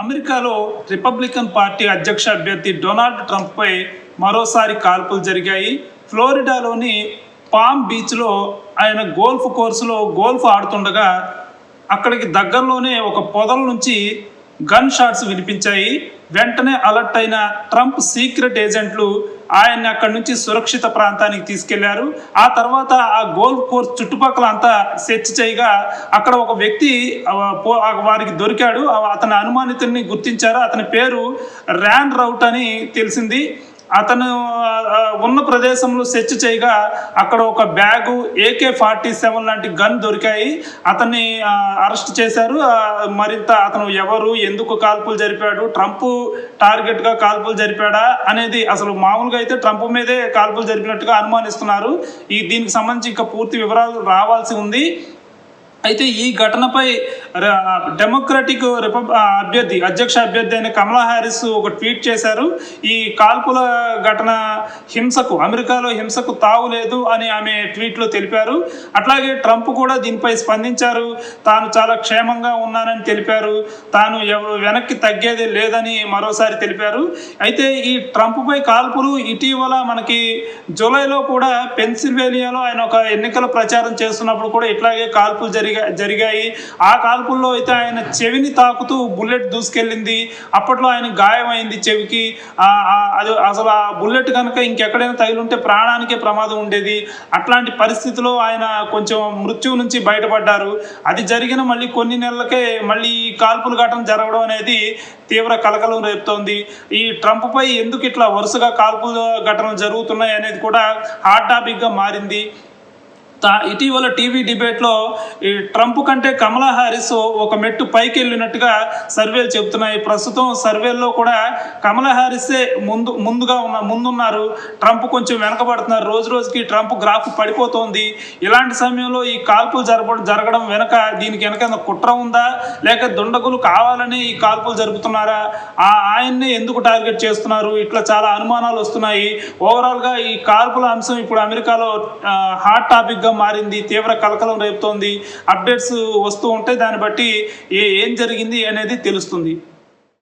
అమెరికాలో Republican party అధ్యక్ష అభ్యర్థి డొనాల్డ్ ట్రంప్పై మరోసారి కాల్పులు జరిగాయి. ఫ్లోరిడాలోని పామ్ బీచ్లో ఆయన గోల్ఫ్ కోర్సులో గోల్ఫ్ ఆడుతుండగా అక్కడికి దగ్గరలోనే ఒక పొదల నుంచి గన్ షాట్స్ వినిపించాయి. వెంటనే అలర్ట్ అయిన ట్రంప్ సీక్రెట్ ఏజెంట్లు ఆయన్ని అక్కడి నుంచి సురక్షిత ప్రాంతానికి తీసుకెళ్ళారు. ఆ తర్వాత ఆ గోల్ఫ్ కోర్స్ చుట్టుపక్కల అంతా సెర్చ్ చేయగా అక్కడ ఒక వ్యక్తి వారికి దొరికాడు. అతని అనుమానితుడిని గుర్తించారు. అతని పేరు ర్యాన్ రౌట్ అని తెలిసింది. అతను ఉన్న ప్రదేశంలో సెర్చ్ చేయగా అక్కడ ఒక బ్యాగు ఏకే ఫార్టీ సెవెన్ లాంటి గన్ దొరికాయి. అతన్ని అరెస్ట్ చేశారు. మరింత అతను ఎవరు ఎందుకు కాల్పులు జరిపాడు ట్రంప్ టార్గెట్గా కాల్పులు జరిపాడా అనేది అసలు మామూలుగా అయితే ట్రంప్ మీదే కాల్పులు జరిపినట్టుగా అనుమానిస్తున్నారు. ఈ దీనికి సంబంధించి ఇంకా పూర్తి వివరాలు రావాల్సి ఉంది. అయితే ఈ ఘటనపై డెమోక్రటిక్ రిపబ్ అభ్యర్థి అధ్యక్ష అభ్యర్థి అయిన కమలా హ్యారిస్ ఒక ట్వీట్ చేశారు. ఈ కాల్పుల ఘటన హింసకు అమెరికాలో హింసకు తావు లేదు అని ఆమె ట్వీట్లో తెలిపారు. అట్లాగే ట్రంప్ కూడా దీనిపై స్పందించారు. తాను చాలా క్షేమంగా ఉన్నానని తెలిపారు. తాను వెనక్కి తగ్గేది లేదని మరోసారి తెలిపారు. అయితే ఈ ట్రంప్పై కాల్పులు ఇటీవల మనకి జూలైలో కూడా పెన్సిల్వేనియాలో ఆయన ఒక ఎన్నికల ప్రచారం చేస్తున్నప్పుడు కూడా ఇట్లాగే కాల్పులు జరిగా జరిగాయి. ఆ కాల్పుల్లో అయితే ఆయన చెవిని తాకుతూ బుల్లెట్ దూసుకెళ్ళింది. అప్పట్లో ఆయన గాయమైంది చెవికి. అది అసలు ఆ బుల్లెట్ కనుక ఇంకెక్కడైనా తగిలింటే ప్రాణానికే ప్రమాదం ఉండేది. అట్లాంటి పరిస్థితిలో ఆయన కొంచెం మృత్యువు నుంచి బయటపడ్డారు. అది జరిగిన మళ్ళీ కొన్ని నెలలకే మళ్ళీ కాల్పులు ఘటన జరగడం అనేది తీవ్ర కలకలం రేపుతోంది. ఈ ట్రంప్పై ఎందుకు ఇట్లా వరుసగా కాల్పుల ఘటనలు జరుగుతున్నాయి అనేది కూడా హాట్ టాపిక్గా మారింది. తా ఇటీవల టీవీ డిబేట్లో ఈ ట్రంప్ కంటే కమలా హారిస్ ఒక మెట్టు పైకి వెళ్ళినట్టుగా సర్వేలు చెబుతున్నాయి. ప్రస్తుతం సర్వేల్లో కూడా కమలా హారిసే ముందు ముందుగా ఉన్న ముందున్నారు. ట్రంప్ కొంచెం వెనకబడుతున్నారు. రోజు రోజుకి ట్రంప్ గ్రాఫ్ పడిపోతోంది. ఇలాంటి సమయంలో ఈ కాల్పులు జరప జరగడం వెనక దీనికి వెనక కుట్ర ఉందా? లేక దుండగులు కావాలని ఈ కాల్పులు జరుపుతున్నారా? ఆ ఆయన్నే ఎందుకు టార్గెట్ చేస్తున్నారు? ఇట్లా చాలా అనుమానాలు వస్తున్నాయి. ఓవరాల్గా ఈ కాల్పుల అంశం ఇప్పుడు అమెరికాలో హాట్ టాపిక్గా మారింది తీవ్ర కలకలం రేపుతోంది అప్డేట్స్ వస్తూ ఉంటే దాన్ని బట్టి ఏం జరిగింది అనేది తెలుస్తుంది.